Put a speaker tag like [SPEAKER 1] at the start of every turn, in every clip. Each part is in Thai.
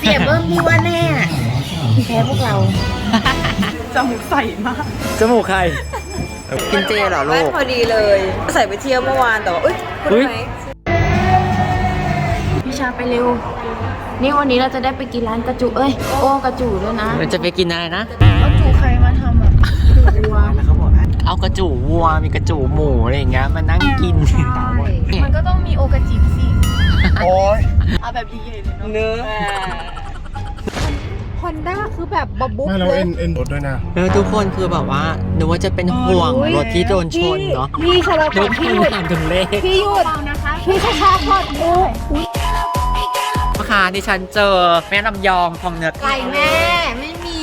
[SPEAKER 1] เสียเบิ้มพี่ว่าแน่แพ้พวกเรา
[SPEAKER 2] จมูกใสมาก
[SPEAKER 3] จมูกใคร กินเจเหรอลู
[SPEAKER 4] แว่น
[SPEAKER 3] ก
[SPEAKER 4] พอดีเลย ใส่ไปเที่ยวเมื่อวานแต่ว่าเอ้ยคุณ
[SPEAKER 3] อุ๊ย
[SPEAKER 4] ไหม
[SPEAKER 1] พี่ชาไปเร็ว นี่วันนี้เราจะได้ไปกินร้านกระจุ เอ้ย โอ้กระจุด้วยนะ
[SPEAKER 3] เราจะไปกินอะไรนะ
[SPEAKER 1] กระจุใครมาทำอะดูวัว
[SPEAKER 3] เอากระจูวัวมีกระจูหมูอะไรอย่างเงี้ยมานั่งกิน
[SPEAKER 1] มันก็ต้องมีโอกระจิบสิ
[SPEAKER 2] โอ้ยเอาแบบใหญ่ๆเลยเนาะ
[SPEAKER 4] เนื้อ
[SPEAKER 1] ฮอนด้าคือแบบบบุ๊บ
[SPEAKER 5] ไม่เรา
[SPEAKER 1] เลย
[SPEAKER 5] เอ็นเอ็นรถด้วยนะ
[SPEAKER 3] เออทุกคนคือแบบว่านึกว่าจะเป็นห่วงรถที่โดนชนเนาะ
[SPEAKER 1] พี่ชาลา
[SPEAKER 3] ทุกคนถามถึงเลข
[SPEAKER 1] พี่หยุดพี่ชาชาทอดหมู
[SPEAKER 3] พ่อค้าที่ฉันเจอแม่ลำยองทองเนื้อ
[SPEAKER 1] ไก่แม่ ไม่มี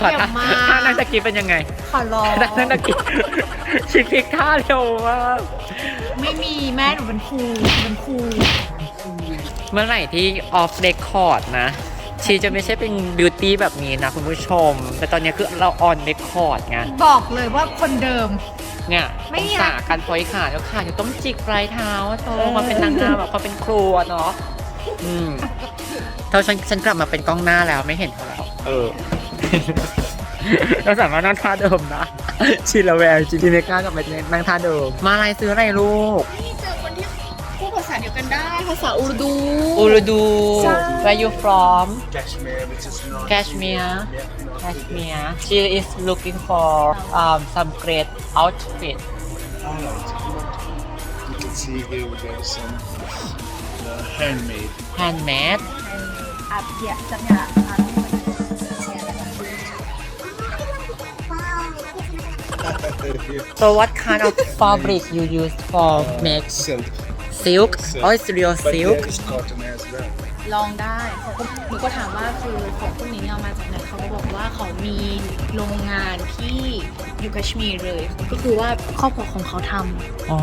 [SPEAKER 3] ขอ
[SPEAKER 1] อย่ามา
[SPEAKER 3] ท่านั่งตะกี้เป็นยังไง
[SPEAKER 1] ขอร้อง
[SPEAKER 3] ท่านั่งตะกี้ชิคพลิกท่าเร็วมาก
[SPEAKER 1] ไม่มีแม่หนูเป็นครูเป็นครู
[SPEAKER 3] เมื่อไหร่ที่ออฟเรคคอร์ดนะ ชีจะไม่ใช่เป็นบิวตี้แบบนี้นะคุณผู้ชม แต่ตอนนี้คือเราออนเรคคอร์ดไง
[SPEAKER 1] บอกเลยว่าคนเดิม
[SPEAKER 3] เนี่ย
[SPEAKER 1] ไม่
[SPEAKER 3] อง
[SPEAKER 1] อยาก
[SPEAKER 3] ศาการพอยขาแล้วขาจะต้องจิกปลายเท้าอะโตมาเป็นนางงามแบบความเป็นครัวเนาะอืมเท่าฉันฉันกลับมาเป็นกล้องหน้าแล้วไม่เห็นเธอแล้ว เออ เราสามารถนั่งท่าเดิมนะชิลาแวร์ชิลิเมก้ากลับมานั่งท่าเดิม มาอะไรซื้ออะไรลูก
[SPEAKER 1] นี่เจอคนที่พูดภาษาเดียวกันได้ ภาษาอูรดู
[SPEAKER 3] อูรดู where you from
[SPEAKER 5] Kashmir which is not
[SPEAKER 3] Kashmir Kashmir she is looking for um, some great outfit
[SPEAKER 5] you can see here we got some uh, handmade
[SPEAKER 3] handmade
[SPEAKER 1] อาเพียจังเนี่ย
[SPEAKER 3] so what kind of fabric you use for make
[SPEAKER 5] silk
[SPEAKER 3] silk oh it's real
[SPEAKER 5] but
[SPEAKER 3] silk
[SPEAKER 5] there is cotton as well
[SPEAKER 1] ลองได้เขาก็หนูก็ถามว่าคือของพวกนี้เนี่ยเอามาจากไหนเขาก็บอกว่าเขามีโรงงานที่อยู่กัชมีร์เลย ก็คือว่าครอบครัวของเขาท
[SPEAKER 3] อ๋อ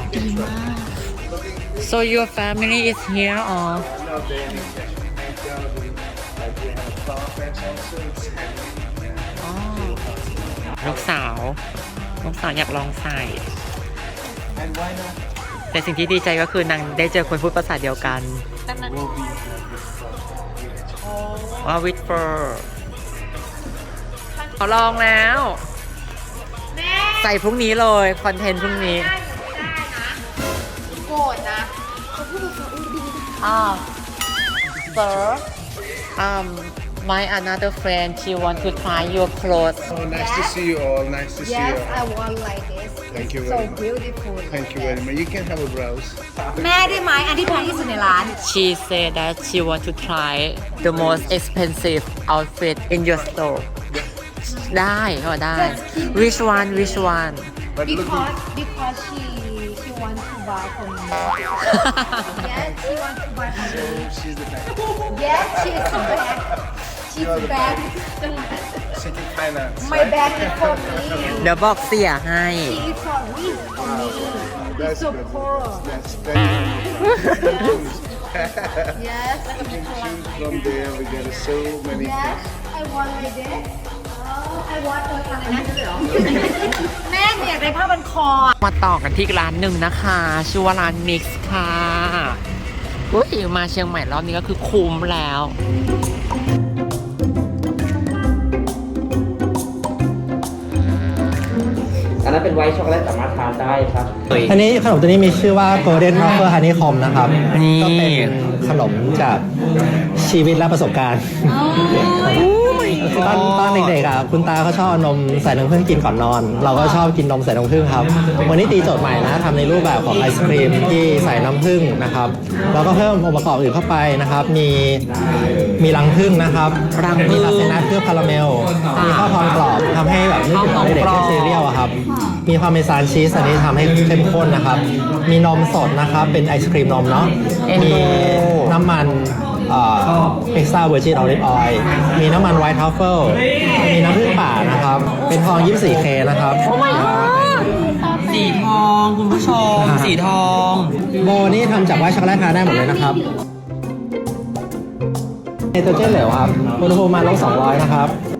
[SPEAKER 3] ำ
[SPEAKER 1] ดีมาก
[SPEAKER 3] so your family is here or
[SPEAKER 5] no they like we have flower patch also
[SPEAKER 3] ลูกสาว ลูกสาวอยากลองใส่
[SPEAKER 5] and why not
[SPEAKER 3] แต่สิ่งที่ดีใจก็คือนางได้เจอคนพูดภาษาเดียวกัน
[SPEAKER 5] will be
[SPEAKER 3] ว่าวิดเฟอร์ขอลองแล้ว ใส่พรุ่งนี้เลย คอนเทนต์พรุ่งนี้
[SPEAKER 1] โกรธนะเขาพูดภาษาอูรดู
[SPEAKER 3] อ่า sir um my another friend she want to try your clothes
[SPEAKER 5] oh nice to see you all nice to see
[SPEAKER 1] Yes
[SPEAKER 5] you
[SPEAKER 1] I
[SPEAKER 5] all
[SPEAKER 1] want like this
[SPEAKER 5] Thank you
[SPEAKER 1] so
[SPEAKER 5] very much.
[SPEAKER 1] beautiful
[SPEAKER 5] thank you very much you can have a browse
[SPEAKER 4] แม่ได้ไหมอันที่แพงที่สุดในร้าน
[SPEAKER 3] she said that she want to try the most expensive outfit in your store ได้ก็ได้ which one which one
[SPEAKER 5] but look
[SPEAKER 1] because because she she want to buy for me yes she want to buy for me
[SPEAKER 5] she's the best
[SPEAKER 1] yes she's the bag She's
[SPEAKER 5] You're
[SPEAKER 1] the
[SPEAKER 5] the
[SPEAKER 1] bag
[SPEAKER 5] city finance
[SPEAKER 1] my bag is for me
[SPEAKER 3] เดี๋ยวบอกเสียให้
[SPEAKER 1] she is for me for me
[SPEAKER 5] that's
[SPEAKER 1] so
[SPEAKER 5] good
[SPEAKER 1] poor
[SPEAKER 5] that's thank you
[SPEAKER 1] yes
[SPEAKER 5] choose from there we got so many
[SPEAKER 1] yes I want like this oh I want อะไรนะแม่หนูอยากได้ผ้าบันคอ
[SPEAKER 3] มาต่อกันที่ร้านหนึ่งนะคะชื่อว่าร้าน Mix ค่ะอุ้ยมาเชียงใหม่รอบนี้ก็คือคุ้มแล้ว อันนั้นเป็นไวท์ช็อกโกแลตสามารถทานได้ครับ
[SPEAKER 6] อันนี้ขนมตัวนี้มีชื่อว่า Golden Wafer Honeycomb นะครับ
[SPEAKER 3] นี่
[SPEAKER 6] ก็เป็นขนมจากชีวิตและประสบการณ์ ตอนตอนเด็กๆอะคุณตาเขาชอบเอานมใส่น้ำผึ้งกินก่อนนอน เราก็ชอบกินนมใส่น้ำผึ้งครับ วันนี้ตีโจทย์ใหม่นะทำในรูปแบบของไอศครีมที่ใส่น้ำผึ้งนะครับแล้วก็เพิ่มองค์ประกอบอื่นเข้าไปนะครับ มีมีรังผึ้งนะครับ
[SPEAKER 3] รังผึ้ง
[SPEAKER 6] มีลาเซนัทเคลือบคาราเมลมีข้าวพองกรอบทำให้แบบนึกถึงตอนเด็กๆที่ซีเรียลอะครับ มีพาร์เมซานชีสอันนี้ทำให้เข้มข้นนะครับ มีนมสดนะครับ เป็นไอศครีมนมเนาะ
[SPEAKER 3] เอ็นดู
[SPEAKER 6] มีน้ำมันเอ็กซ์ตร้าเวอร์จินออลิฟออยล์มีน้ำมันไวท์ทัฟเฟิลมีน้ำผึ้งป่านะครับ เป็นทอง 24K นะครับ
[SPEAKER 3] สีทองคุณผู้ชมสีทอง
[SPEAKER 6] โบนี่ทำจากไวท์ช็อกโกแลตทานได้หมดเลยนะครับไนโตรเจนเหลวครับอุณหภูมิมาลบ200 นะครับ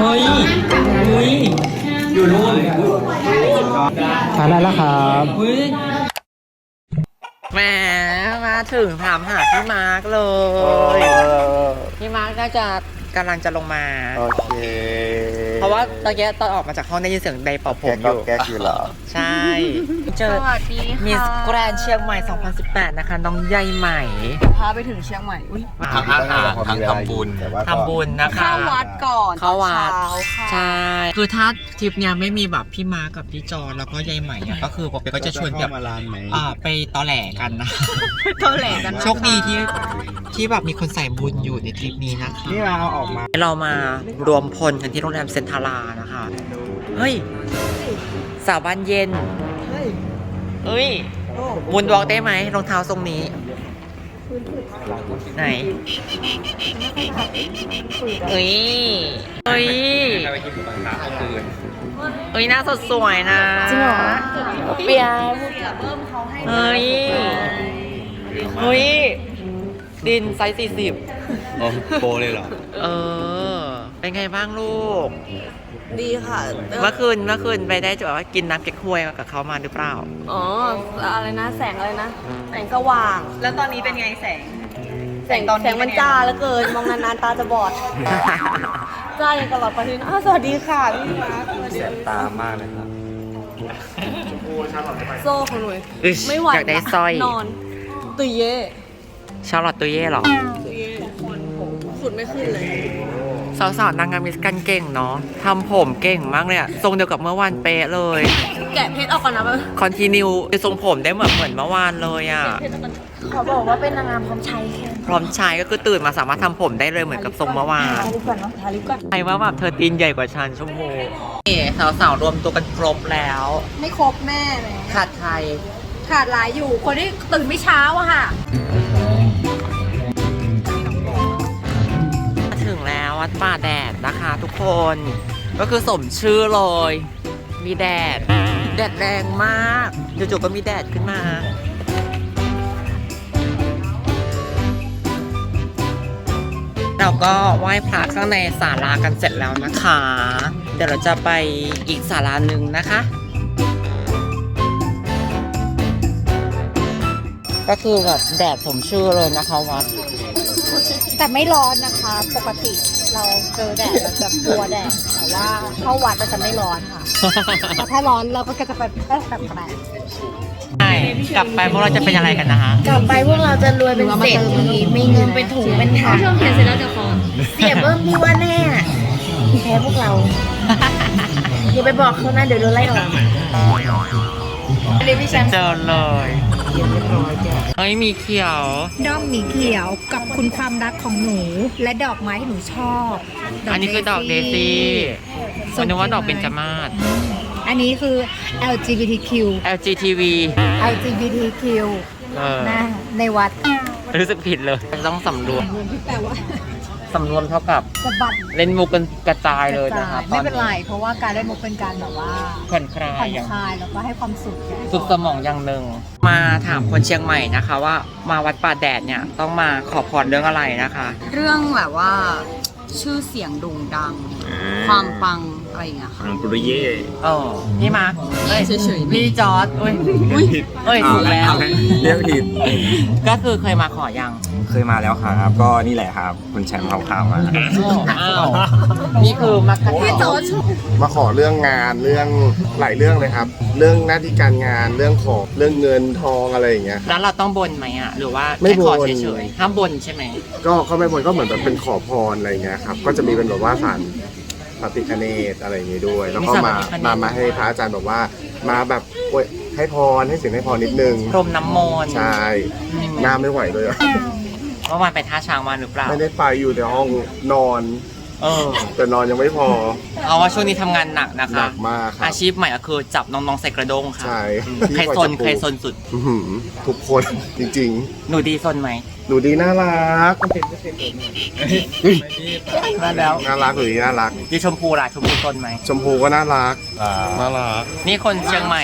[SPEAKER 3] เฮ้ยเฮ้ยอยู่นู่น
[SPEAKER 6] ทานได้แล้วครับ
[SPEAKER 3] เฮ้ยแหมมาถึงถามหาพี่มาร์กเลย พี่มาร์กน่าจะ กำลังจะลงมา
[SPEAKER 7] โอเค
[SPEAKER 3] เพราะว่าตอนแกตอนออกมาจากห้องได้ยินเสียงไดเป่าผม
[SPEAKER 7] แก๊ก
[SPEAKER 3] อ
[SPEAKER 7] ก็
[SPEAKER 3] ยู่
[SPEAKER 7] แก๊กอยู่เหรอ
[SPEAKER 3] ใช่ เจอ
[SPEAKER 1] สวัสดีค่ะ
[SPEAKER 3] มิสแกรนเชียงใหม่ 2018 นะคะ น้องใยใหม่
[SPEAKER 2] พาไปถึงเชียงใหม่อุ้ย
[SPEAKER 7] ทั้งอาหารทั้งทำบุญ แต่ว่าก็
[SPEAKER 3] ทำบุญนะคะ
[SPEAKER 2] เข้าวัดก่อน
[SPEAKER 3] เข้าวัด
[SPEAKER 2] ตอนเช้าค่ะ
[SPEAKER 3] ใช่ คือถ้าทริปเนี้ยไม่มีแบบพี่มาร์คกับพี่จอแล้วก็ยายใหม่อะก็คือปกติก็จะชวนแบบ
[SPEAKER 7] มาร้านไหม
[SPEAKER 3] อ่าไปตอแหลกันนะ
[SPEAKER 2] เท่าแหล่กันนะ
[SPEAKER 3] โชคดีที่ ที่แบบมีคนใส่บุญอยู่ในทริปนี้นะคะ
[SPEAKER 7] นี่เราเอาออกมา
[SPEAKER 3] เรามารวมพลกันที่โรงแรมเซนทารานะคะ เฮ้ย สาวบ้านเย็น เฮ้ยบุญวอล์กได้ไหมรองเท้าทรงนี้ ไหนเอ้ยเอ้ยเอ้ยหน้าสดสวยนะ
[SPEAKER 1] จริงเหรอ
[SPEAKER 3] เปียเฮ้ยเฮ้ย ดินไซส์สี่สิบ
[SPEAKER 7] โอ้โปรเลยเหรอ
[SPEAKER 3] เออ เป็นไงบ้างลูก
[SPEAKER 2] ดีค่ะ
[SPEAKER 3] เมื่อคืนเมื่อคืนไปได้จุดว่ากินน้ำเก๊กฮวยกับเขามาหรือเปล่า
[SPEAKER 2] อ๋อ อะไรนะ แสงอะไรนะ แสงสว่าง แล้วตอนนี้เป็นไงแสง แสงตอนแสงมันจ้าแล้วเกิน มองนานๆตาจะบอด จ้าอย่างตลอดไปเลยนะอ้าวสวัสดีค่ะพี่มาร์คสวัสดี
[SPEAKER 7] แสบตามากเลยครับ
[SPEAKER 2] โซ่ของหนู
[SPEAKER 3] อึช
[SPEAKER 2] ไม่ไหว
[SPEAKER 3] อยากได้สร้อย
[SPEAKER 2] นอนตุยเย่
[SPEAKER 3] ชาร์ลอตตัวเย่เหรอ
[SPEAKER 2] ตุยเย่ขุดไม่ขึ้นเลย
[SPEAKER 3] สาวๆนางงามมิสกันเก่งเนาะทำผมเก่งมากเลยอะทรงเดียวกับเมื่อวานเป๊ะเลย
[SPEAKER 2] แกะเพชรออกก่อนนะเว้ย
[SPEAKER 3] คอนติเนียทรงผมได้เหมือนเหมือนเมื่อวานเลยอะ
[SPEAKER 1] เขาบอกว่าเป็นนางงามพร้อมใช้แค่
[SPEAKER 3] พร้อมใช้ก็คือตื่นมาสามารถทำผมได้เลยเหมือนกับทรงเมื่อวาน
[SPEAKER 2] ทาลิปก่อนเนาะทาลิปก่อน
[SPEAKER 3] ใครว่าแบบเธอตีนใหญ่กว่าฉันชมพูนี่สาวๆรวมตัวกันครบแล้ว
[SPEAKER 2] ไม่ครบแม่เลย
[SPEAKER 3] ขาดใคร
[SPEAKER 2] ขาดหลายอยู่คนที่ตื่นไม่เช้าอะค่ะ
[SPEAKER 3] แล้ววัดป่าแดดนะคะทุกคน ก็คือสมชื่อเลย มีแดด แดดแรงมากจู่ๆก็มีแดดขึ้นมาเราก็ไหว้พระข้างในศาลากันเสร็จแล้วนะคะ เดี๋ยวเราจะไปอีกศาลาหนึ่งนะคะ ก็คือแบบแดดสมชื่อเลยนะคะวัด
[SPEAKER 4] แต่ไม่ร้อนนะคะ ปกติเราเจอแดดเราจะกลัวแดดแต่ว่าเข้าวัดเราจะไม่ร้อนค่ะแต่ถ้าร้อนเราก็จะไปแบบแปลก
[SPEAKER 3] ใช่กลับไปพวกเราจะเป็นอะไรกันนะคะ
[SPEAKER 1] กลับไปพวกเราจะรวยเป็นเศรษฐีมีเงินเป็นถุงเป็นถังเขียนเสร็จแล้วเดี๋ยวขอเสียเบิ้มพี่ว่าแน่แพ้พวกเราอย่าไปบอกเขานะเดี๋ยวโดนไล่ออก
[SPEAKER 3] เจอเลยเฮ้ยมีเขียว
[SPEAKER 4] ด้อมหมีเขียวกับคุณความรักของหนู และดอกไม้ที่หนูชอบ
[SPEAKER 3] อันนี้คือดอกเดซี่คนนึกว่าดอกเบญจมาศ
[SPEAKER 4] อันนี้คือ LGBTQ
[SPEAKER 3] LGTV
[SPEAKER 4] LGBTQ นะในวัด
[SPEAKER 3] รู้สึกผิดเลย ต้องสำรวม
[SPEAKER 4] แปลว่า
[SPEAKER 3] สำรวมเท่ากับ
[SPEAKER 4] สะบัด
[SPEAKER 3] เล่นมุกกันกระจายเลยนะครับ
[SPEAKER 4] ไม่เป็นไรเพราะว่าการเล่นมุกเป็นการแบบว่า
[SPEAKER 3] ผ่อนคลา
[SPEAKER 4] ผ่อยน
[SPEAKER 3] อย่าง
[SPEAKER 4] คลายแล้วก็ให้ความสุขแก่
[SPEAKER 3] สุดสมองอย่างหนึ่ง มาถามคนเชียงใหม่นะคะ ว่ามาวัดป่าแดดเนี่ยต้องมาขอพรเรื่องอะไรนะคะ
[SPEAKER 2] เรื่องแบบว่าชื่อเสียงโด่งดัง ความปัง อะไรอย่างเงี้ยค่ะ
[SPEAKER 7] อังปุริเย่
[SPEAKER 3] เออพี่มาร์คเอ้ย
[SPEAKER 2] เฉยๆ
[SPEAKER 3] พี่จอร์ดอุ้ยอุ้ยเอ้ยถูกแล้ว
[SPEAKER 7] เรียกผิด
[SPEAKER 3] ก็คือเคยมาขอยัง
[SPEAKER 7] เคยมาแล้วครับ ก็นี่แหละครับ คุณแชมป์เขาพามา
[SPEAKER 3] อ้าวนี่คือมักกะพี่จอร์ด
[SPEAKER 8] มาขอเรื่องงานเรื่องหลายเรื่องเลยครับ เรื่องหน้าที่การงานเรื่องของเรื่องเงินทองอะไรอย่างเงี้ย
[SPEAKER 3] แล้วเราต้องบนไหมอะ หรือว่า
[SPEAKER 8] ไม่
[SPEAKER 3] แค่ขอบ
[SPEAKER 8] น
[SPEAKER 3] เฉยๆห้ามบนใช่ไหม
[SPEAKER 8] ก็เข้าไปบนก็เหมือนแบบเป็นขอพรอะไรอย่างเงี้ยครับ ก็จะมีเป็นแบบว่าสาร ปฏิคเนตอะไรอย่างงี้ด้วย แล้วก็มามามาให้พระอาจารย์บอกว่า มาแบบโอ้ยให้พรให้สิ่งให้พรนิดนึง
[SPEAKER 3] พรมน้ำมนต์
[SPEAKER 8] ใช่หน้าไม่ไหวเลยอะ
[SPEAKER 3] เมื่อวานไปท่าช้างมาหรือเปล่า
[SPEAKER 8] ไม่ได้ไปอยู่ในห้องนอน
[SPEAKER 3] เออ
[SPEAKER 8] แต่นอนยังไม่พอ
[SPEAKER 3] เอาว่าช่วงนี้ทำงานหนักนะ
[SPEAKER 8] หนั
[SPEAKER 3] คะ
[SPEAKER 8] กมากครับ
[SPEAKER 3] อาชีพใหม่ก็คือจับน้องๆใส่กระด้งค่ะ
[SPEAKER 8] ใช่
[SPEAKER 3] อืม
[SPEAKER 8] ที่
[SPEAKER 3] ใคร
[SPEAKER 8] คอย
[SPEAKER 3] ซน
[SPEAKER 8] จับปู
[SPEAKER 3] ใครซนสุด
[SPEAKER 8] อื้อหือทุกคนจริง
[SPEAKER 3] หนูดีซนไหม
[SPEAKER 8] ๆ หนูดีน่ารัก
[SPEAKER 3] มาแล้ว
[SPEAKER 8] น่ารักหนูดีน่ารัก
[SPEAKER 3] ดีชมพูล่ะชมพูซนไหม
[SPEAKER 8] ชมพูก็น่ารักน่ารัก
[SPEAKER 3] นี่คนเชียงใหม่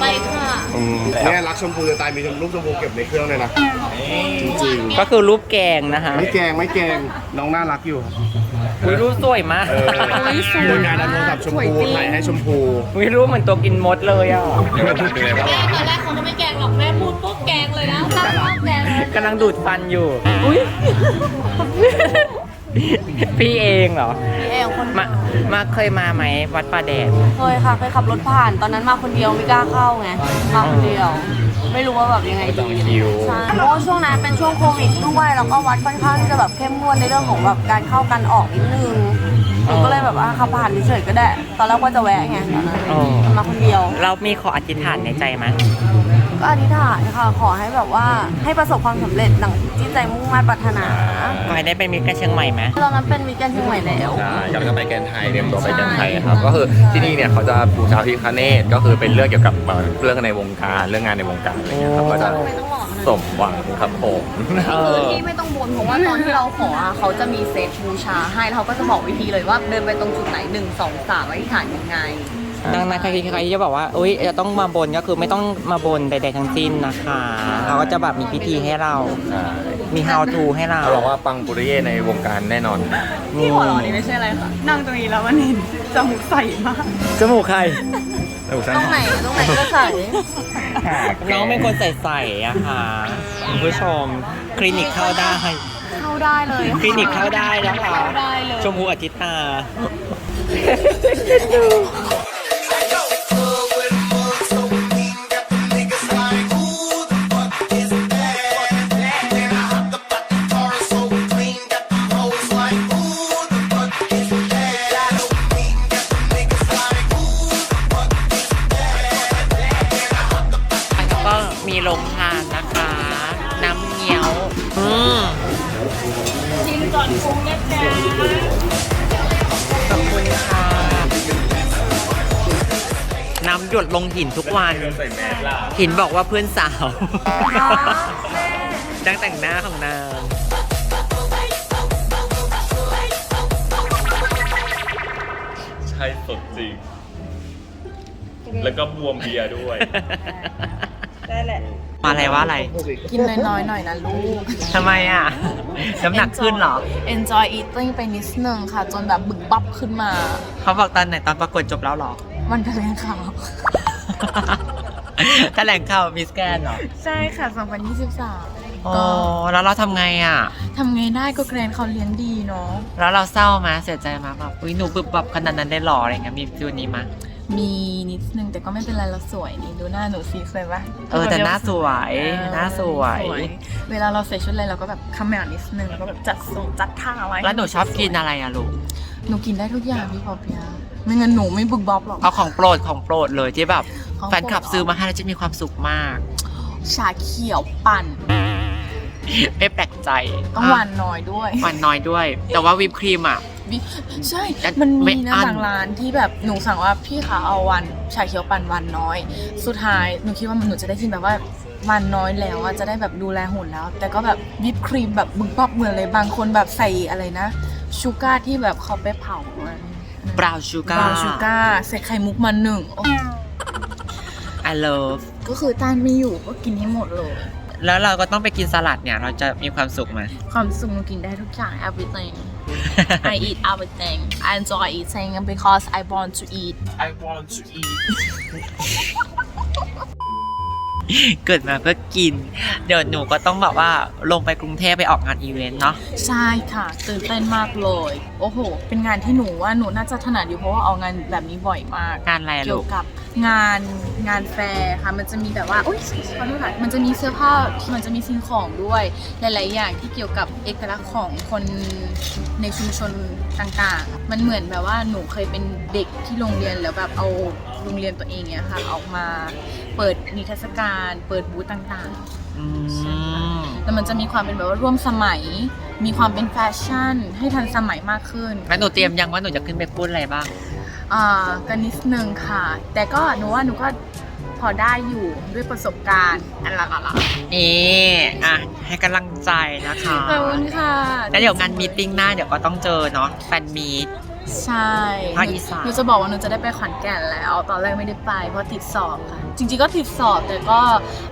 [SPEAKER 1] ไปค่ะ
[SPEAKER 8] อืมเนี่ยรักชมพูจะตายมีชมรูปชมพูเก็บในเครื่องเลยนะจริง
[SPEAKER 3] ก็คือรูปแกงนะคะ
[SPEAKER 8] ๆไม่แกล้งไม่แกล้งน้องน่ารักอยู่
[SPEAKER 3] วิรูปสวยมาก
[SPEAKER 8] เออโดยการเอาโทรศัพท์ชมพูถ่ายให้ชมพู
[SPEAKER 3] วิรูปเหมือนตัวกินมดเลยอะ
[SPEAKER 1] ตอนแรกเขาก็ไม่แกงหรอกแม่พูดปุ๊บแกงเลยนะ
[SPEAKER 3] กำลังดูดฟันอยู่ อุ้ยพี่เองเหรอ
[SPEAKER 2] พี่เองคน
[SPEAKER 3] มามาเคยมาไหมวัดป่าแดด
[SPEAKER 2] เคยค่ะเคยขับรถผ่าน ตอนนั้นมาคนเดียวไม่กล้าเข้าไง มาคนเดียว ไม่รู้ว่าแบบยังไงดีใช่เพราะว่าช่วงนั้นเป็นช่วงโควิดด้วยแล้วก็วัดค่อนข้างที่จะแบบเข้มงวดในเรื่องของแบบการเข้ากันออกนิดนึงหนูก็เลยแบบว่าขับผ่านเฉยๆก็ได้ ตอนแรกว่าจะแวะไงตอนนั้น
[SPEAKER 3] อ๋อ
[SPEAKER 2] มาคนเดียว
[SPEAKER 3] เรามีขออธิษฐานในใจไหม
[SPEAKER 2] ก็อธิษฐานค่ะ ขอให้แบบว่าให้ประสบความสำเร็จดังที่ใจมุ่งมั่นปรารถนา
[SPEAKER 3] ขอให้ได้เป็นมิตรกับเชียงใหม่ไหม
[SPEAKER 2] ตอนนั้นเป็นวีคแกนเชียงใหม่แล้ว
[SPEAKER 7] ใช่กำลังจะไปแกนไทยเตรียมตัวไปแกนไทยครับ ก็คือที่นี่เนี่ยเขาจะบูชาพระพิฆเนศก็คือเป็นเรื่องเกี่ยวกับเรื่องในวงการเรื่องงานในวงการอะไรเงี้ยครับก็จะ
[SPEAKER 2] ทำไมต้องหลอกขนาดนั้น
[SPEAKER 7] สมหวังครับผม
[SPEAKER 3] เอ
[SPEAKER 2] คือ
[SPEAKER 3] อ
[SPEAKER 2] ที่ไม่ต้องบนเพราะว่าตอนที่เราขออะเขาจะมีเซตบูชาให้แล้วเขาก็จะบอกวิธีเลยว่าเดินไปตรงจุดไหนหนึ่งสองสามอธิษฐานยังไง
[SPEAKER 3] ดังนั้นใครๆใครๆที่จะบอกว่าอุ้ยจะต้องมาบนก็คือไม่ต้องมาบนใดๆทั้งสิ้นนะคะเขาก็จะแบบมีพิธีให้เรา
[SPEAKER 7] ใช่
[SPEAKER 3] มี how to ให้เรา
[SPEAKER 7] เขาบอกว่าปังปุริเย่ในวงการแน่นอน
[SPEAKER 2] ที่หัวเราะนี่ไม่ใช่อะไรค่ะ นั่งตรงนี้แล้วมันเห็นจมูกใสมาก
[SPEAKER 3] จมูกใคร
[SPEAKER 2] ตรงไหนตรงไหนก็ใส
[SPEAKER 3] น้องเป็นคนใส่ๆอะค่ะคุณผู้ชมคลินิกเข้าได้
[SPEAKER 2] เข้าได้เลย
[SPEAKER 3] คลินิกเข้าได้นะคะ
[SPEAKER 2] เข้าได้เลย
[SPEAKER 3] ชมพูอาทิตย์ตา หยดลงหินทุกวันหินบอกว่าเพื่อนสาว จ้างแต่งหน้าของนาง
[SPEAKER 5] ใช่สดจริง แล้วก็บวมเบียร์ด้วย
[SPEAKER 2] ได้แหละ
[SPEAKER 3] มาอะไรว่าอะไร
[SPEAKER 1] กินน้อยๆหน่อยนะลูก
[SPEAKER 3] ทำไมอะ น้ำหนักขึ้นเหรอ
[SPEAKER 1] enjoy eating ไปนิดนึงค่ะ จนแบบบึกบับขึ้นมา
[SPEAKER 3] เขาบอกตอนไหนตอนประกวดจบแล้วเหรอ
[SPEAKER 1] วันแถลงข่าว
[SPEAKER 3] แถลงข่าวมิสแกนเหรอ
[SPEAKER 1] ใช่ค่ะ 2023
[SPEAKER 3] อ๋อแล้วเราทำไงอะ
[SPEAKER 1] ทำไงได้ก็แกรนเขาเลี้ยงดีเนาะ
[SPEAKER 3] แล้วเราเศร้าไหมเสียใจไหมแบบอุ้ยหนูบึบบับขนาดนั้นได้หรออะไรเงี้ยมีฟิลนี้มั้ย
[SPEAKER 1] มีนิดนึงแต่ก็ไม่เป็นไรเราสวยนี่ดูหน้าหนูซีเคยปะ
[SPEAKER 3] เออแต่หน้าสวย
[SPEAKER 1] เออ
[SPEAKER 3] หน้าสวย
[SPEAKER 1] เวลาเราใส่ชุดอะไรเราก็แบบคำแมวนิดนึงแล้วก็แบบจัดทรงจัดท่าไว้
[SPEAKER 3] แล้วหนูชอบกินอะไรอะลูก
[SPEAKER 1] หนูกินได้ทุกอย่างพี่ปอเปียะ ไม่งั้นหนูไม่บึกบับหรอก
[SPEAKER 3] เอาของโปรดของโปรดเลยที่แบบ
[SPEAKER 1] ของโปรด
[SPEAKER 3] แฟนคลับซื้อมาให้แล้วจะมีความสุขมาก
[SPEAKER 1] ชาเขียวปั่น
[SPEAKER 3] ไม่แปลกใจ
[SPEAKER 1] ต้องหวานน้อยด้วย
[SPEAKER 3] หวานน้อยด้วย แต่ว่าวิปครีมอะ
[SPEAKER 1] วิใช่
[SPEAKER 3] แต่
[SPEAKER 1] มัน
[SPEAKER 3] ไม่
[SPEAKER 1] มีนะ
[SPEAKER 3] อั้น
[SPEAKER 1] บางร้านที่แบบหนูสั่งว่าพี่คะเอาวันชาเขียวปั่นวันน้อย สุดท้ายหนูคิดว่าหนูจะได้กินแบบว่าวันน้อยแล้วอะจะได้แบบดูแลหุ่นแล้ว แต่ก็แบบวิปครีมแบบบึกบับเหมือนเลยบางคนแบบใส่อะไรนะชูการ์ที่แบบเขาไปเผาอะ
[SPEAKER 3] บราวชู
[SPEAKER 1] บ
[SPEAKER 3] การ์
[SPEAKER 1] ราวน์ชูการ์ใส่ไข่มุกมาหนึ่งโอ้
[SPEAKER 3] I love
[SPEAKER 1] ก็คือต้านไม่อยู่ก็กินให้หมดเลย
[SPEAKER 3] แล้วเราก็ต้องไปกินสลัดเนี่ย เราจะมีความสุขไหม
[SPEAKER 1] ความสุขหนูกินได้ทุกอย่าง everything I eat everything I enjoy eating because I want to eat
[SPEAKER 5] I want to eat
[SPEAKER 3] เกิดมาเพื่อกิน เดี๋ยวหนูก็ต้องแบบว่าลงไปกรุงเทพไปออกงานอีเวนต์เนาะ
[SPEAKER 1] ใช่ค่ะตื่นเต้นมากเลย โอ้โห เป็นงานที่หนูว่าหนูน่าจะถนัดอยู่เพราะว่าออกงานแบบนี้บ่อยมาก
[SPEAKER 3] งานอะไรอะ
[SPEAKER 1] เกี่
[SPEAKER 3] ลู
[SPEAKER 1] ยว
[SPEAKER 3] ก
[SPEAKER 1] กับงานงานแฟร์ค่ะมันจะมีแบบว่าอุ้ยขอโทษค่ะมันจะมีเสื้อผ้ามันจะมีสิ่งของด้วยหลาย ๆ อย่างที่เกี่ยวกับเอกลักษณ์ของคนในชุมชนต่าง ๆ มันเหมือนแบบว่าหนูเคยเป็นเด็กที่โรงเรียนแล้วแบบเอา โรงเรียนตัวเองเนี่ยค่ะ ออกมาเปิดนิทรรศการ เปิดบูธต่างๆ
[SPEAKER 3] อืม
[SPEAKER 1] แล้วมันจะมีความเป็นแบบว่าร่วมสมัย มีความเป็นแฟชั่น ให้ทันสมัยมากขึ้น
[SPEAKER 3] แล้วหนูเตรียมยังว่าหนูจะขึ้นไปพูดอะไรบ้าง
[SPEAKER 1] อ่าก็นิดนึงค่ะ แต่ก็หนูว่าหนูก็พอได้อยู่ด้วยประสบการณ์อันละละ
[SPEAKER 3] นี่อะให้กำลังใจนะคะ
[SPEAKER 1] ขอบคุณค่ะ
[SPEAKER 3] แล้วเดี๋ยวงานมีตติ้งหน้าเดี๋ยวก็ต้องเจอเนาะแฟนมีต
[SPEAKER 1] ใช่
[SPEAKER 3] ภาคอีสาน
[SPEAKER 1] หนูจะบอกว่าหนูจะได้ไปขอนแก่นแล้ว ตอนแรกไม่ได้ไปเพราะติดสอบค่ะ จริงๆก็ติดสอบแต่ก็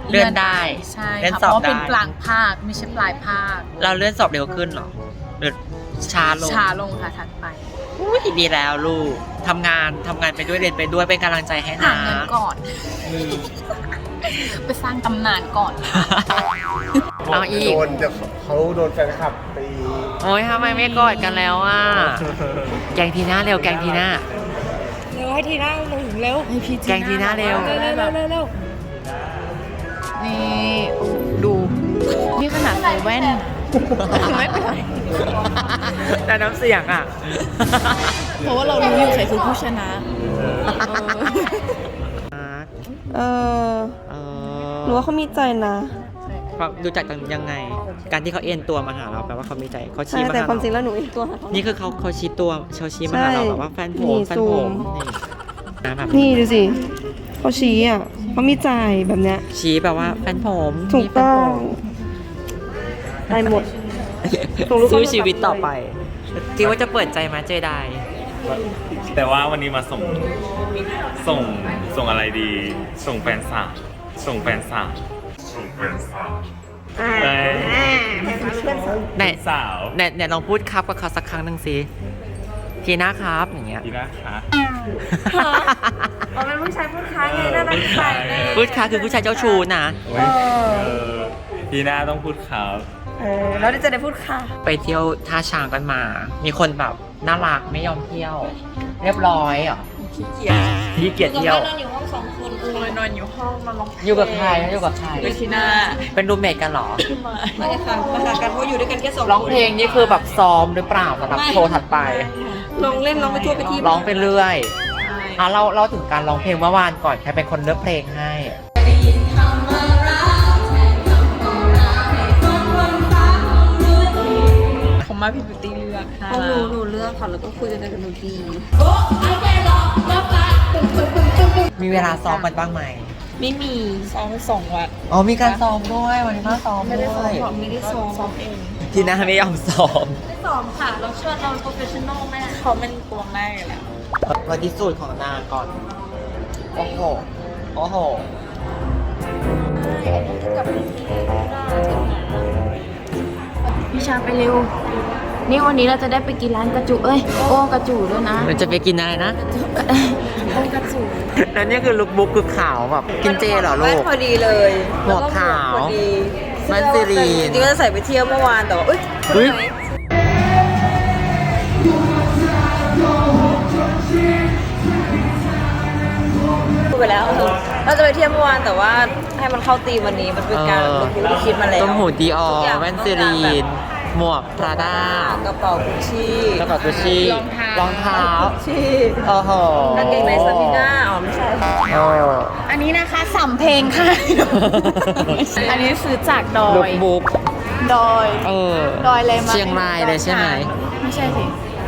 [SPEAKER 3] เลื่อนได้
[SPEAKER 1] ใช่
[SPEAKER 3] เลื่อน
[SPEAKER 1] ค่ะ
[SPEAKER 3] สอบ
[SPEAKER 1] เพราะว่าเป็น
[SPEAKER 3] ได้
[SPEAKER 1] กลางภาคไม่ใช่ปลายภาค
[SPEAKER 3] เราเลื่อนสอบเร็วขึ้นเหรอหรือช้าลง
[SPEAKER 1] ช้าลงค่ะถัดไป
[SPEAKER 3] อุ้ยดีแล้วลูกทำงานทำงานไปด้วยเรียนไปด้วยเป็นกำลังใจให้
[SPEAKER 1] หา
[SPEAKER 3] นะ
[SPEAKER 1] เงินก่อน ไปสร้างตำนานก่อน
[SPEAKER 5] ผ
[SPEAKER 3] เอาอีก
[SPEAKER 8] โดนเดี๋ยวเขาโดนแฟนคลับตี
[SPEAKER 3] โอ้ยทำไมไม่กอดกันแล้วอะ แกงทีหน้าเร็ว แกงทีหน้า
[SPEAKER 2] เร็วให้ทีหน้าหนึ่งเร็ว
[SPEAKER 1] ให้พี่
[SPEAKER 3] แกงทีหน้าเร็ว
[SPEAKER 1] เร็วเร็วเร็วเร็วนี่ดูนี่ขนาดใส่แว่นนะไม่เป็นไร
[SPEAKER 3] แต่น้ำเสียงอะ
[SPEAKER 1] เพราะว่าเรารู้อยู่ใครคือผู้ชนะ
[SPEAKER 2] เออ
[SPEAKER 3] เอ
[SPEAKER 2] หนูว่าเขามีใจนะ
[SPEAKER 3] ความดูจากกันยังไง การที่เขาเอ็นตัวมาหาเราแปลว่าเขามีใจเขา
[SPEAKER 2] ใช่
[SPEAKER 3] ชี้มา
[SPEAKER 2] แต่
[SPEAKER 3] หา
[SPEAKER 2] ความจริง
[SPEAKER 3] เรา
[SPEAKER 2] แล้วหนูเองตัวหาเขา
[SPEAKER 3] นี่คือเขาเขาชี้ตัวเขาชี้มาหาเรา
[SPEAKER 2] ใช่
[SPEAKER 3] แบบว่าแฟนผ
[SPEAKER 2] นี่
[SPEAKER 3] มแฟน
[SPEAKER 2] ซู
[SPEAKER 3] ผมมนี่นะแบบ
[SPEAKER 2] นี่ดูสิเขาชี้อะเขามีใจแบบเนี้ย
[SPEAKER 3] ชี้แบบว่าแฟนผม
[SPEAKER 2] ถูกต้องได้หมดส่งรูป
[SPEAKER 3] สู้
[SPEAKER 2] เข้ามา
[SPEAKER 3] ชีวิตต่อไปคิดว่าจะเปิดใจไหมาเจได
[SPEAKER 5] แต่ว่าวันนี้มาส่ง ส่ง ส่งอะไรดี ส่งแฟนสาว ส่งแฟนสาวส่งแฟนสาว
[SPEAKER 2] อ่า
[SPEAKER 5] เอ้ย
[SPEAKER 3] ไหน
[SPEAKER 5] สาว
[SPEAKER 3] ไหนไหนลองพูดครับกับเขาสักครั้งหนึ่งสิทีน่าครับอย่างเงี้ย
[SPEAKER 5] ดีนะคะ
[SPEAKER 2] เราเป็นผู้ชายพูดค้าไงน่ารักใสเลย
[SPEAKER 3] พูดค่ะคือผู้ชายเจ้าชู้นะ
[SPEAKER 5] เว้ยเออดีน่าต้องพูดครับ
[SPEAKER 2] เออแล้วจะได้พูดค่ะ
[SPEAKER 3] ไปเที่ยวท่าช้างกันมา มีคนแบบน่ารักไม่ยอมเที่ยว เรียบร้อยเหรอขี้เกียจขี้เกียจเที่ยว
[SPEAKER 1] นอนอยู่ห้อง มาลอง
[SPEAKER 3] อยู่กับใครอยู่กับใคร
[SPEAKER 1] ไปที่หน้า
[SPEAKER 3] เป็นรูมเมทกันเหรอ
[SPEAKER 2] ไม่ค่ะมาหากันเพราะอยู่ด้วยกันแค่สอง
[SPEAKER 3] ร้องเพลงนี่คือแบบซ้อมหรือเปล่าสำหรับโชว์ถัดไป
[SPEAKER 2] ลองเล่นลองไปทั่วไปที่
[SPEAKER 3] ร้องไปเรื่อยอะเราเราถึงการร้องเพลงเมื่อวานก่อนใครเป็นคนเลือกเพลงให้
[SPEAKER 1] ผมมาพี่บิวตี้เลือก
[SPEAKER 2] เพราะหนูหนูเลือกค่ะแล้วก็คุยกันกับหนูดี
[SPEAKER 3] มี เวลาซ้อมกันบ้างไหม
[SPEAKER 2] ไม่มี
[SPEAKER 1] ซ้อมสองวัน
[SPEAKER 3] อ๋อมีการซ้อมด้วยวันนี้ก็ซ้อมด้วย
[SPEAKER 2] ไม่ได้ซ้อมซ้อมเอง
[SPEAKER 3] ทีน่าไม่ยอมซ้อม
[SPEAKER 2] ซ้อมค่ะ เราเชื่อเราโปรเฟชชั่นอลแม่
[SPEAKER 1] เขาเป็นตัวแม่อยู่แล้ว
[SPEAKER 3] วันที่สุดของนางก่อนโอ้โหโอ้โห
[SPEAKER 1] พี่ชาไปเร็ว นี่วันนี้เราจะได้ไปกินร้านกระจุเอ้ยโอ้กระจุด้วยนะ
[SPEAKER 3] เราจะไปกินอะไรนะ
[SPEAKER 1] โอ้กระจุ
[SPEAKER 3] แล้วนี่คือลุคบุ๊กคือขาวแบบกินเจเหรอลู
[SPEAKER 2] แว่น
[SPEAKER 3] ก
[SPEAKER 2] พอดีเลย
[SPEAKER 3] หมวกขาว
[SPEAKER 2] แล้ก็หมกพอดี
[SPEAKER 3] แว่นซีรีน
[SPEAKER 2] จริงๆก็จะใส่ไปเที่ยวเมื่อวานแต่ว่าเอ้ย
[SPEAKER 3] เฮ้ย
[SPEAKER 2] พูดไปแล้วเราจะไปเที่ยวเมื่อวานแต่ว่าให้มันเข้าธีมวันนี้มันเป็นการ
[SPEAKER 3] เออ
[SPEAKER 2] ที่คิดมาแล้ว
[SPEAKER 3] ต้มหูดีออ
[SPEAKER 2] ทุกอย่าง
[SPEAKER 3] แว่นซีรีน หมวกพราด้าก
[SPEAKER 2] ระเป๋ากุชชี่
[SPEAKER 3] กระเป๋ากุชชี่
[SPEAKER 1] รองเท้าร
[SPEAKER 3] องเท้า
[SPEAKER 2] กุชชี่
[SPEAKER 3] โอ้โห
[SPEAKER 2] กางเกงในซาบิน่าอ๋อไม่ใช่
[SPEAKER 3] โอ้
[SPEAKER 1] อันนี้นะคะสำเพลงค่ะ อันนี้ซื้อจากดอ
[SPEAKER 3] ลุค
[SPEAKER 1] ย
[SPEAKER 3] บุ๊ก
[SPEAKER 1] ดอย
[SPEAKER 3] เออ
[SPEAKER 1] ดอยเลยมา
[SPEAKER 3] เชียงรายเลยใช่ไหม
[SPEAKER 1] ไม่ใช่สิ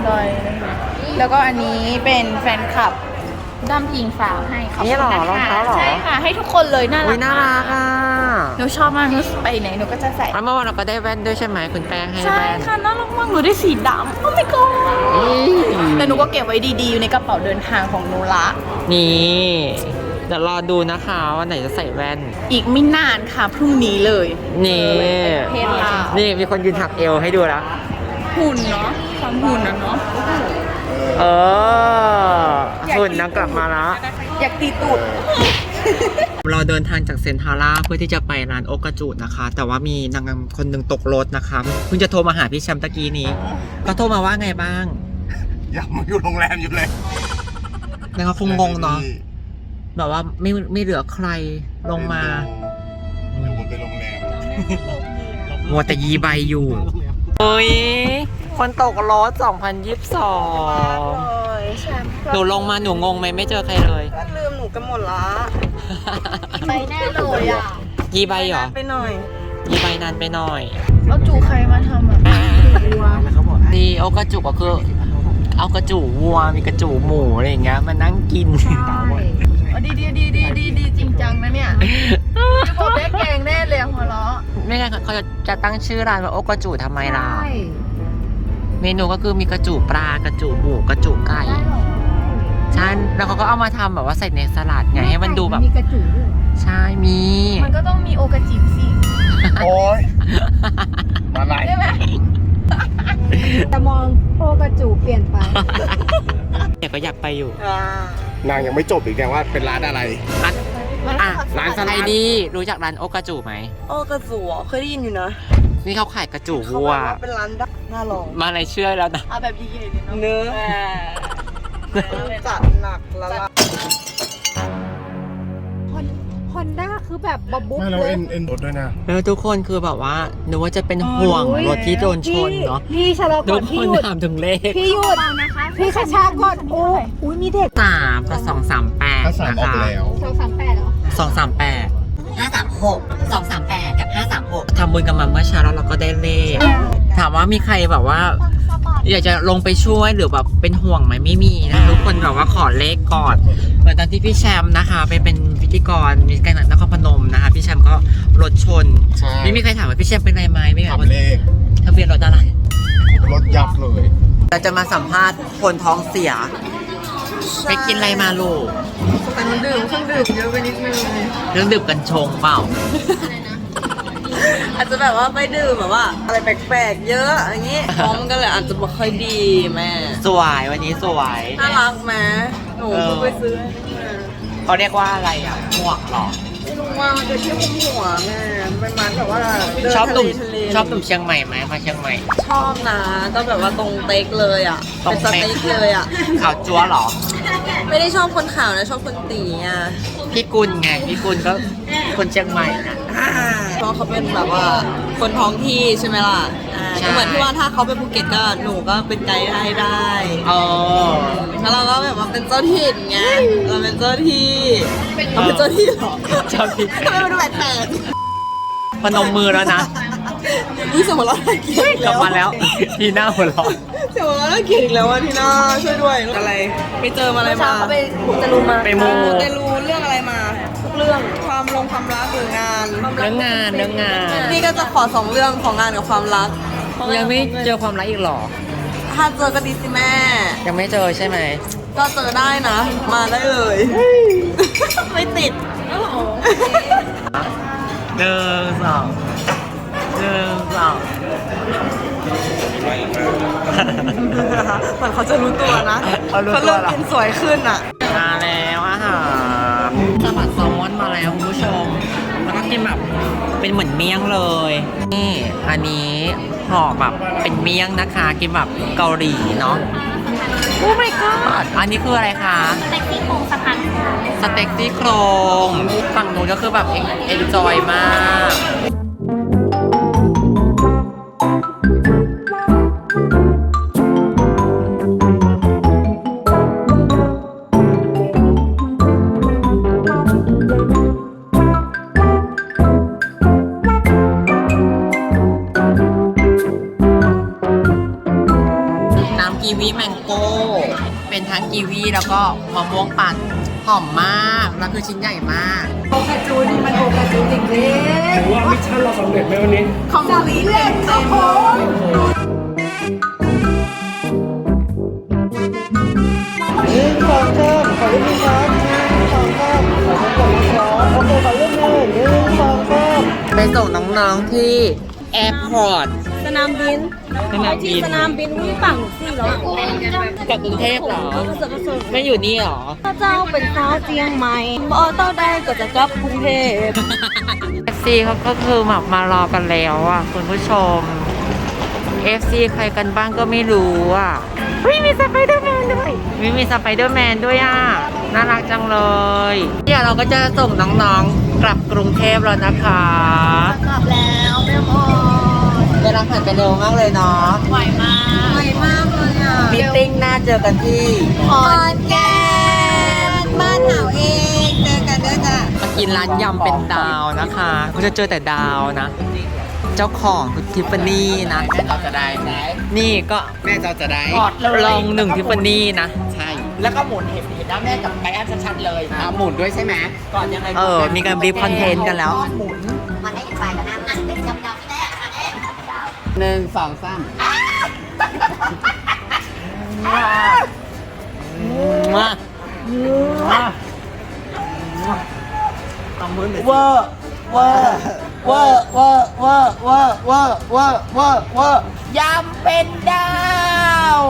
[SPEAKER 1] ดอยเลยค่ะแล้วก็อันนี้เป็นแฟนคลับ ด้ามพิงฝากให้ขอบ
[SPEAKER 3] นี่
[SPEAKER 1] คุณ
[SPEAKER 3] เหรอ
[SPEAKER 1] นะคะ
[SPEAKER 3] รองเท้าเหรอ
[SPEAKER 1] ใช่ค่ะ ให้ทุกคนเลยน่ารั
[SPEAKER 3] อุ้
[SPEAKER 1] ก
[SPEAKER 3] ยน่ารักอะ
[SPEAKER 1] หนูชอบมากหนูไปไหนหนูก็จะใส่
[SPEAKER 3] แล้วเมื่อวานเราก็ได้แว่นด้วยใช่ไหมคุณแป้งให้
[SPEAKER 1] ใช่
[SPEAKER 3] แว่น
[SPEAKER 1] ค่ะน่ารักมากหนูได้สีดำโอ้ my god แต่หนูก็เก็บไว้ดีๆ อยู่ในกระเป๋าเดินทางของหนูละ
[SPEAKER 3] นี่เดี๋ยวรอดูนะคะว่าไหนจะใส่แว่น
[SPEAKER 1] อีกไม่นานค่ะ พรุ่งนี้เลย
[SPEAKER 3] นี่
[SPEAKER 1] เพศลาว
[SPEAKER 3] นี่มีคนยืนหักเอวให้ดูแล้ว
[SPEAKER 1] หุ่นเนาะความหุ่นนะเนาะ
[SPEAKER 3] เออหุ่นนางกลับมาแล้ว
[SPEAKER 1] อยากตีตูด
[SPEAKER 3] เราเดินทางจากเซนทาร่าเพื่อที่จะไปร้านโอกาจูดนะคะ แต่ว่ามีนางงามคนหนึ่งตกรถนะคะเพิ่งจะโทรมาหาพี่แชมป์ตะกี้นี้ ก็โทรมาว่าไงบ้าง
[SPEAKER 8] ยังมาอยู่โรงแรมอยู่เลย
[SPEAKER 3] นางก็คงงงเนาะแบบว่าไม่ไม่เหลือใครลงมา
[SPEAKER 8] อยู่บนไปโรงแรม
[SPEAKER 3] มัวแต่ยีใบอยู่ โอ้ย คนตกรถ 2022หนูลงมาหนูงงไหมไม่เจอใครเลย
[SPEAKER 2] ก็ลืมหนูกันหมดละ
[SPEAKER 1] ไปแน่เลยอะ
[SPEAKER 3] ยีใบเหรอ
[SPEAKER 2] ไปหน่อย
[SPEAKER 3] ยีใบนานไปหน่อย
[SPEAKER 1] เอาจูใครมาทำอะ
[SPEAKER 3] ดีเอากระจุกก็คือ เอากระจูวัวมีกระจูหมูอะไรอย่างเงี้ยมานั่งกิน
[SPEAKER 1] ดีดีดีดีดีดีจริงจังนะเนี่ยจะบอกแม่แกงแน่เลยหัวเราะ
[SPEAKER 3] ไม่งั้นเขาจะจะตั้งชื่อร้านว่าโอกระจูทำไมล่ะ เมนูก็คือมีกระจูปลากระจูหมูกระจูไก่ใช่แล้วเขาก็เอามาทำแบบว่าใส่ในสลัดไงให้มันดูแบบ
[SPEAKER 4] มีกระจุด้วย
[SPEAKER 3] ใช่มี
[SPEAKER 1] มันก็ต้องมีโอกาจิบสิ
[SPEAKER 8] โอ้ยมาไหน
[SPEAKER 4] แต่มองโปกระจุเปลี่ยนไป
[SPEAKER 3] แต่ก็อยากไปอยู่
[SPEAKER 8] นางยังไม่จบอีกแดงว่าเป็นร้านอะไร
[SPEAKER 3] ร้านอะร้านสไลดี้รู้จักร้านโอกาจูไหม
[SPEAKER 2] โอ้กระสัวเคยได้ยินอยู่นะ
[SPEAKER 3] นี่เขาขายกระจู
[SPEAKER 2] เขา
[SPEAKER 3] วัว
[SPEAKER 2] บอกว่าเป็นร้านดักน่าลอง
[SPEAKER 3] มาในเชื่อแล้วนะ
[SPEAKER 2] เอาแบบดีๆเนื้อจัดหนักละละ
[SPEAKER 4] ฮอนด้าคือแบบบอบบุ๊บ
[SPEAKER 8] ไม่เรา
[SPEAKER 4] เลย
[SPEAKER 8] เอ็นเอ็นรถด้วยนะ
[SPEAKER 3] แล้วทุกคนคือแบบว่านึกว่าจะเป็นห่วงรถที่โดนชนเนาะ
[SPEAKER 4] พี่ชะลอ
[SPEAKER 3] ทุ
[SPEAKER 4] ก่อกน
[SPEAKER 3] ค
[SPEAKER 4] พี่
[SPEAKER 3] น
[SPEAKER 4] หยุด
[SPEAKER 3] ถามถึงเลข
[SPEAKER 4] พี่หยุดพี่ช้าช้าๆก่อนโอ้อุ้ยมีเด็ก
[SPEAKER 3] สามกับสองสามแปด
[SPEAKER 8] ถ้าสาม
[SPEAKER 3] นะ
[SPEAKER 8] ออก
[SPEAKER 3] คะ
[SPEAKER 8] แล้ว
[SPEAKER 4] สองสามแปดเหรอ
[SPEAKER 3] สองสามแปด
[SPEAKER 9] ห้าสามหกสองสามแป ดกับห้าสามหก
[SPEAKER 3] ทำบุญกันมาเมื่อเช้าแล้วเราก็ได้เลขถามว่ามีใครแบบว่า อยากจะลงไปช่วยหรือแบบเป็นห่วงไหมไม่มีนะทุกคนแบบว่าขอเลขก่อนเหมือนตอนที่พี่แชมป์นะคะ ไปเป็นพิธีกรมีการนครพนมนะคะ พี่แชมป์ก็รถชน
[SPEAKER 8] ใช่
[SPEAKER 3] ไม่มีใครถามว่าพี่แชมป์เป็นอะไรไหมไม่มี
[SPEAKER 8] ขับเลข
[SPEAKER 3] ทะเบียนรถอะไร
[SPEAKER 8] รถยับเลย
[SPEAKER 3] เราจะมาสัมภาษณ์คนท้องเสียไปกินอะไรมาลูก
[SPEAKER 2] แต่มันดื่มเครื่องดื่มเยอะไปนิดนึง
[SPEAKER 3] เรื่องดื่มกันชงเปล่า
[SPEAKER 2] อาจจะแบบว่าไปดื่มแบบว่า อะไรแปลกๆ เยอะอย่างงี้ท้องมันก็เลยอาจจะไม่ค่อยดีแม่
[SPEAKER 3] สวยวันนี้สวย
[SPEAKER 2] น่ารักไหมหนูก็ไปซื้อให้แม่
[SPEAKER 3] เขาเรียกว่าอะไรอะหมวกเหรอ
[SPEAKER 2] ไม่รู้ว่ามันจะเที่ยวคุมหัวแม่เป็นมันแบบว่าเดิน
[SPEAKER 3] ชอบ
[SPEAKER 2] ทะ
[SPEAKER 3] ตุ่
[SPEAKER 2] เล
[SPEAKER 3] ม
[SPEAKER 2] ทะเล
[SPEAKER 3] ชอบตุ่มเชียงใหม่ไหมมาเชียงใหม่
[SPEAKER 2] ชอบนะก็แบบว่าตรงเต็กเลยอะ
[SPEAKER 3] ตร
[SPEAKER 2] เป็
[SPEAKER 3] ง
[SPEAKER 2] นส
[SPEAKER 3] เต็ก
[SPEAKER 2] เต็กเลยอะ
[SPEAKER 3] ขาวจั๊วเหรอ
[SPEAKER 2] ไม่ได้ชอบคนขาวนะชอบคนตีอะ
[SPEAKER 3] พี่กุลไงพี่กุลก็ คนเชียงใหม่นะ
[SPEAKER 2] เพราะเขาเป็นแบบว่าคนท้องที่ใช่ไหมล่ะอ่า
[SPEAKER 3] ใช่
[SPEAKER 2] ก็เหมือนที่ว่าถ้าเขาไปภูเก็ตก็หนูก็เป็นไกด์ให้ได้
[SPEAKER 3] เออ
[SPEAKER 2] แล้วเราก็แบบว่าเป็นเจ้าถิ่นไงเราเป็นเจ้าที่เราเป็นเจ้าที่เหรอ
[SPEAKER 3] เจ้าที่
[SPEAKER 2] ทำไมมันดูแปลก
[SPEAKER 3] พนมมือแล้วนะ
[SPEAKER 2] ๆอุ้ยสมมติเราได้เกียรติ
[SPEAKER 3] กลับมาแล้ว ทีหน้าหัวเร้อน
[SPEAKER 2] สมมติเราได้เกียรติอีกแล้วว่าที่น่าช่วยด้วยอะไรไปเจอมาอะไรมา ไปผูกจะรู้มา
[SPEAKER 3] ไปมู
[SPEAKER 2] จะรู้เรื่องอะไรมาทุ กเรื่องความลงความรักหรืองาน
[SPEAKER 3] เรื่องงานเรื่องงาน
[SPEAKER 2] นี่ก็จะขอสองเรื่องของงานกับความรัก
[SPEAKER 3] ยังไม่เจอความรักอีกเหรอ
[SPEAKER 2] ถ้าเจอก็ดีสิแม่
[SPEAKER 3] ยังไม่เจอใช่ไหม
[SPEAKER 2] ก็เจอได้นะ มาได้เลย ไม่ติด
[SPEAKER 3] หนึ่งสองหนึ่งสอง
[SPEAKER 2] เหมือนเขาจะรู้ตัวนะ
[SPEAKER 3] เขารู้
[SPEAKER 2] เขา
[SPEAKER 3] ตัว
[SPEAKER 2] เริ่ม
[SPEAKER 3] เหรอ
[SPEAKER 2] กินสวยขึ้นอะ
[SPEAKER 3] ลัดแซลมอนมาแล้วคุณผู้ชม แล้วก็กินแบบเป็นเหมือนเมี่ยงเลย นี่ อันนี้ห่อแบบเป็นเมี่ยงนะคะ กินแบบเกาหลีเนาะโอ้ my god อันนี้คืออะไรคะ สเต็กซี่โครงสะพานสเต็กซี่โครงฝั่งนู้นก็คือแบบเอ็นจอยมาก กีวีแมงโก้ เป็นทั้งกีวีแล้วก็มะม่วงปั่นหอมมาก แล้วคือชิ้นใหญ่มาก
[SPEAKER 4] โอกาจูนี่มันโอกาจูจริงๆ
[SPEAKER 5] ถือว่ามิชชั่นเราสำเร็จไหมวันนี้
[SPEAKER 2] ของสีเต็มเต็ม
[SPEAKER 3] ไปส่งน้องๆที่แอร์พอร์ต
[SPEAKER 2] สนามบิน
[SPEAKER 3] สนามบิน
[SPEAKER 2] สนามบินวิ่งฝั่งสี่ แล้วอะ
[SPEAKER 3] จากกรุงเทพเหรอ
[SPEAKER 2] ก็จะกระสุน
[SPEAKER 3] ไม่อยู่นี่เหรอ
[SPEAKER 2] พระเจ้าเป็นสาวเจียงใหม่บอต้าได้ก็จะกลับกรุงเทพ
[SPEAKER 3] FC เขาก็คือแบบมารอกันแล้วอะคุณผู้ชม FC ใครกันบ้างก็ไม่รู้อะเฮ้ยมีสไปเดอร์แมนด้วยมีมีสไปเดอร์แมนด้วยอะ น่ารักจังเลย เดี๋ยวเราก็จะส่งน้องๆกลับกรุงเทพแล้วนะคะ
[SPEAKER 2] กลับแล้วแม่พอ
[SPEAKER 3] เวลาผ่านไปเร็วมากเลยเนาะ
[SPEAKER 2] ไหวมากไหวมากเลยอะ
[SPEAKER 3] มีตติ้งหน้าเจอกันที่
[SPEAKER 2] ขอนแก่นบ้านเหาเองเจอกันด้วยจ้ะ
[SPEAKER 3] มากินร้านยำเป็นดาวนะคะก็จะเจอแต่ดาวนะ เจ้าของคือทิฟฟานี่นะ แม่เราจะได้นี่ก็
[SPEAKER 6] แม่เราจะได้
[SPEAKER 3] ลองหนึ่งทิฟฟานี่นะ
[SPEAKER 6] ใช่ แล้วก็หมุนเห็นเห็นหน้าแม่กับไปแอปชัดๆเลยอะหมุนด้วยใช่ไหมก่อนยังไง
[SPEAKER 3] เออมีการรีคอนเทนต์กันแล้ว
[SPEAKER 6] หมุน
[SPEAKER 9] มันได้อีกฝ่ายกับน้ำอันเห
[SPEAKER 6] นึ่งสองสาม
[SPEAKER 3] มาเวอร์เวอร์เวอร์เวอร์เวอร์เวอร์เวอร์เวอร์เวอร์เวอร์ยำเป็นดาว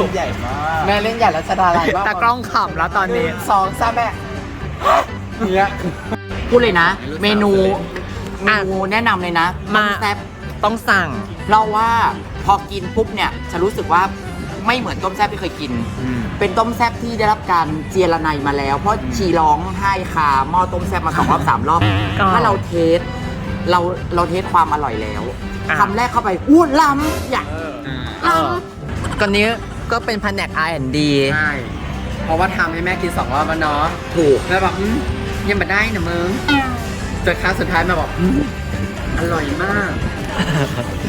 [SPEAKER 6] ลูกใหญ่มากแม่เล่นใหญ่แล้วจะดาอะไรบ้าง
[SPEAKER 3] ตากล้องขำแล้วตอนนี้
[SPEAKER 6] สองสามแม่
[SPEAKER 8] เนี่ย
[SPEAKER 3] พูดเลยนะ เมนูเมนูแนะนำเลยนะ มาแซ่บ ต้องสั่งเราว่าพอกินปุ๊บเนี่ยจะรู้สึกว่าไม่เหมือนต้มแซ่บที่เคยกิน เป็นต้มแซ่บที่ได้รับการเจียระไนมาแล้ว เพราะชีร้องไห้คาหม้อต้มแซ่บมาสองรอบสามรอบถ้าเราเทสเราเราเทสความอร่อยแล้วคำแรกเข้าไปอ้วนล้ำอยากล้ำ
[SPEAKER 10] ก่อนนี้ก็เป็นแผนก R&D
[SPEAKER 3] ใช่
[SPEAKER 10] เพราะว่าทำให้แม่กินสองรอบแล้วเนาะ
[SPEAKER 3] ถูก
[SPEAKER 10] แล้วแบบอืมยังมาได้นะมึงจนครั้งสุดท้ายมาบอกอืมอร่อยมาก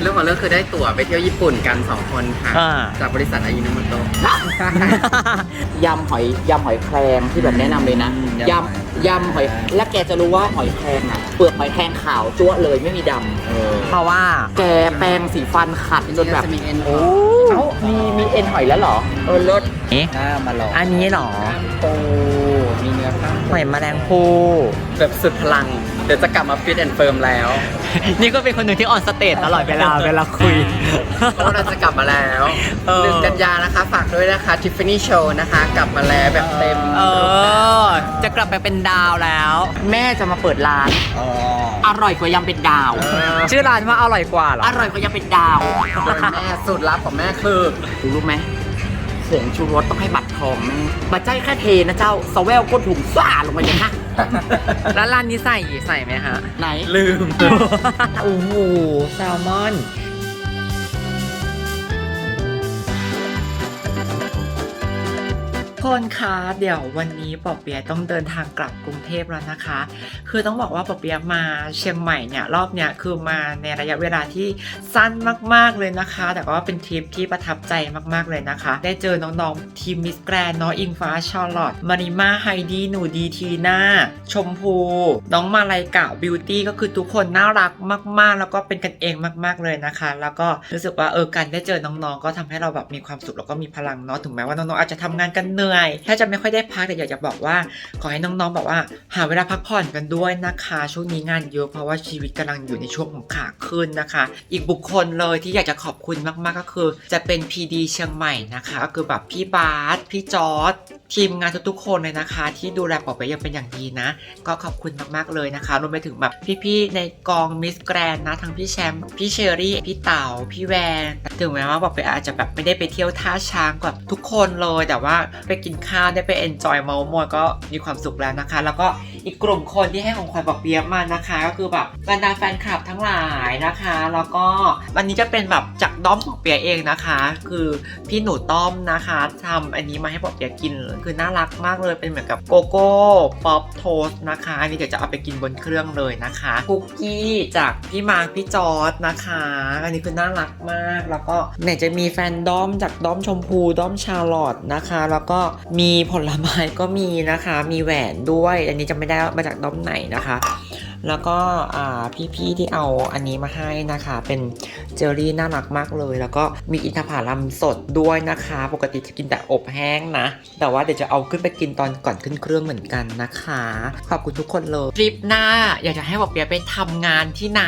[SPEAKER 10] เรื่องของเรื่องคือได้ตั๋วไปเที่ยวญี่ปุ่นกันสองคนค่ะ
[SPEAKER 3] อ่า
[SPEAKER 10] จากบริษัทอายิโนโมโตะ
[SPEAKER 3] ยำหอยยำหอยแครงที่แบบแนะนำเลยนะ
[SPEAKER 10] อืม
[SPEAKER 3] ยำยำหอย และแกจะรู้ว่าหอยแครงอะเปลือกหอยแครงขาวจั๊วะเลยไม่มีดำ
[SPEAKER 10] เพราะว่า
[SPEAKER 3] แกแปรงสีฟันขัดจนแบบ
[SPEAKER 10] จะมีเอ็น
[SPEAKER 3] โอ้เอ้ามีมีเอ็นหอยแล้วเหรอเออเลิศ
[SPEAKER 10] หน้ามาลอง
[SPEAKER 3] อันนี้เหรอ
[SPEAKER 10] ปู มีเนื้อข้าง
[SPEAKER 3] หอยแมลงภู่
[SPEAKER 10] แบบสุดพลัง เดี๋ยวจะกลับมาฟิตแอนด์เฟิร์มแล้ว
[SPEAKER 3] นี่ก็เป็นคนหนึ่งที่ออนสเตจตลอดเวลาเวลาคุย
[SPEAKER 10] เพราะว่าเราจะกลับมาแล้ว
[SPEAKER 3] เออ
[SPEAKER 10] หนึ่งกันยานะคะ ฝากด้วยนะคะ Tiffany Show นะคะ กลับมาแล้วแบบเต็ม
[SPEAKER 3] เออ จะกลับไปเป็นดาวแล้ว แม่จะมาเปิดร้าน
[SPEAKER 10] อ๋อ
[SPEAKER 3] อร่อยกว่ายำเป็นดาว
[SPEAKER 10] ชื่อร้านว่าอร่อยกว่าเหรอ
[SPEAKER 3] อร่อยกว่ายำเป็นดาว
[SPEAKER 10] แม่สูตรลับของแม่คือ
[SPEAKER 3] รู้ไหม ผงชูรสต้องให้บัตรทองแม่บัตรใจแค่เทนะเจ้าสแวลก้นถุงซ่าลงไปเลยค่ะ
[SPEAKER 10] แล้วร้านนี้ใส่ใส่ไหมฮะ
[SPEAKER 3] ไหน
[SPEAKER 10] ลืม
[SPEAKER 3] โอ้โหแซลมอน คนคะเดี๋ยววันนี้ปอเปียต้องเดินทางกลับกรุงเทพแล้วนะคะ คือต้องบอกว่าปอเปียมาเชียงใหม่เนี่ยรอบเนี่ยคือมาในระยะเวลาที่สั้นมากๆเลยนะคะ แต่ว่าเป็นทริปที่ประทับใจมากๆเลยนะคะ ได้เจอน้องๆทีมมิสแกรนน้องอิงฟ้าชาร์ลอตมาริมาไฮดี้หนูดีทีน่าชมพู น้องมาลายเก่าบิวตี้ก็คือทุกคนน่ารักมาก ๆ แล้วก็เป็นกันเองมาก ๆเลยนะคะ แล้วก็รู้สึกว่าเออการได้เจอน้องๆ ก็ทำให้เราแบบมีความสุขแล้วก็มีพลังเนาะถึงแม้ว่าน้องๆอาจจะทำงานกันเหนื่อยแทบจะไม่ค่อยได้พักแต่อยากจะบอกว่า ขอให้น้องๆแบบว่า หาเวลาพักผ่อนกันด้วยนะคะ ช่วงนี้งานเยอะเพราะว่าชีวิตกำลังอยู่ในช่วงของขาขึ้นนะคะ อีกบุคคลเลยที่อยากจะขอบคุณมากๆก็คือ จะเป็น PD เชียงใหม่นะคะก็คือแบบพี่บาสพี่จอร์ดทีมงานทุกๆคนเลยนะคะ ที่ดูแลปอไปยังเป็นอย่างดีนะ ก็ขอบคุณมากๆเลยนะคะรวมไปถึงแบบพี่ๆในกองมิสแกรนนะทั้งพี่แชมป์พี่เชอรี่พี่เต๋าพี่แวนถึงแม้ว่าปอไปอาจจะแบบไม่ได้ไปเที่ยวท่าช้างกับทุกคนเลยแต่ว่าไปกินข้าวได้ไปเอนจอยเมาส์มอยก็มีความสุขแล้วนะคะ แล้วก็อีกกลุ่มคนที่ให้ของขวัญปอกเปียะมานะคะ ก็คือแบบบรรดาแฟนคลับทั้งหลายนะคะ แล้วก็วันนี้จะเป็นแบบจากด้อมของเปียเองนะคะ คือพี่หนูต้อมนะคะทำอันนี้มาให้ปอกเปียกินคือน่ารักมากเลยเป็นเหมือนกับโกโก้ป๊อปโทสนะคะอันนี้เดี๋ยวจะเอาไปกินบนเครื่องเลยนะคะคุกกี้จากพี่มาร์คพี่จอร์ดนะคะ อันนี้คือน่ารักมากแล้วก็ไหนจะมีแฟนด้อมจากด้อมชมพูด้อมชาร์ลอตนะคะ แล้วก็มีผลไม้ก็มีนะคะ มีแหวนด้วย อันนี้จะไม่ได้มาจากด้อมไหนนะคะ แล้วก็พี่ๆที่เอาอันนี้มาให้นะคะ เป็นเจลลี่น่ารักมากเลย แล้วก็มีอินทผลัมสดด้วยนะคะ ปกติจะกินแต่อบแห้งนะ แต่ว่าเดี๋ยวจะเอาขึ้นไปกินตอนก่อนขึ้นเครื่องเหมือนกันนะคะ ขอบคุณทุกคนเลยทริปหน้า อยากจะให้บอเปียะไปทำงานที่ไหน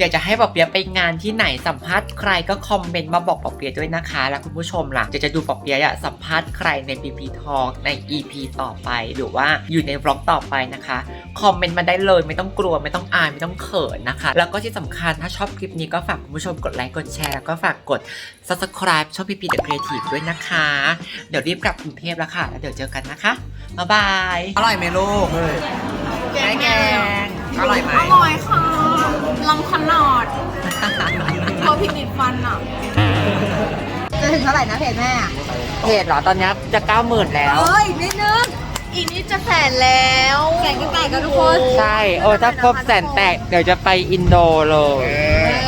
[SPEAKER 3] อยากจะให้บอเปียะไปงานที่ไหนสัมภาษณ์ใครก็คอมเมนต์มาบอกบอเปียะด้วยนะคะ แล้วคุณผู้ชมล่ะอยากจะดูบอเปียะอะสัมภาษณ์ใครใน PP Talk ใน EP ต่อไปหรือว่าอยู่ในบล็อกต่อไปนะคะ คอมเมนต์มาได้เลยไม่ต้องกลัวไม่ต้องอายไม่ต้องเขินนะคะ แล้วก็ที่สำคัญถ้าชอบคลิปนี้ก็ฝากคุณผู้ชมกดไลค์กดแชร์แล้วก็ฝากกด subscribe ช่องพีพีเดอะครีเอทีฟด้วยนะคะ เดี๋ยวรีบกลับกรุงเทพแล้วค่ะ แล้วเดี๋ยวเจอกันนะคะบ๊ายบาย
[SPEAKER 10] อร่อยไหมลูกแกงแกงอร่อยไหม
[SPEAKER 1] อร่อยค่ะลำขนาดเขาพิมิตฟันอะ
[SPEAKER 4] จะถึงเท่าไหร่นะเพจแม่อะ
[SPEAKER 3] เพจเหรอตอนนี้จะเก้าหมื่นแล้ว
[SPEAKER 4] เอ้ยนิดนึง อีกนิดจะแสนแล้วแสนขึ้นไปกันทุกคน
[SPEAKER 3] ใช่ โอ้ถ้าครบแสนแตก เดี๋ยวจะไปอินโดเลย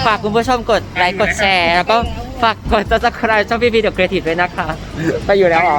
[SPEAKER 3] ฝากคุณผู้ชมกดไลค์กดแชร์ แล้วก็ฝากกด subscribe ช่องพีพีเดอะครีเอทีฟด้วยนะคะ ไปอยู่แล้วเหรอ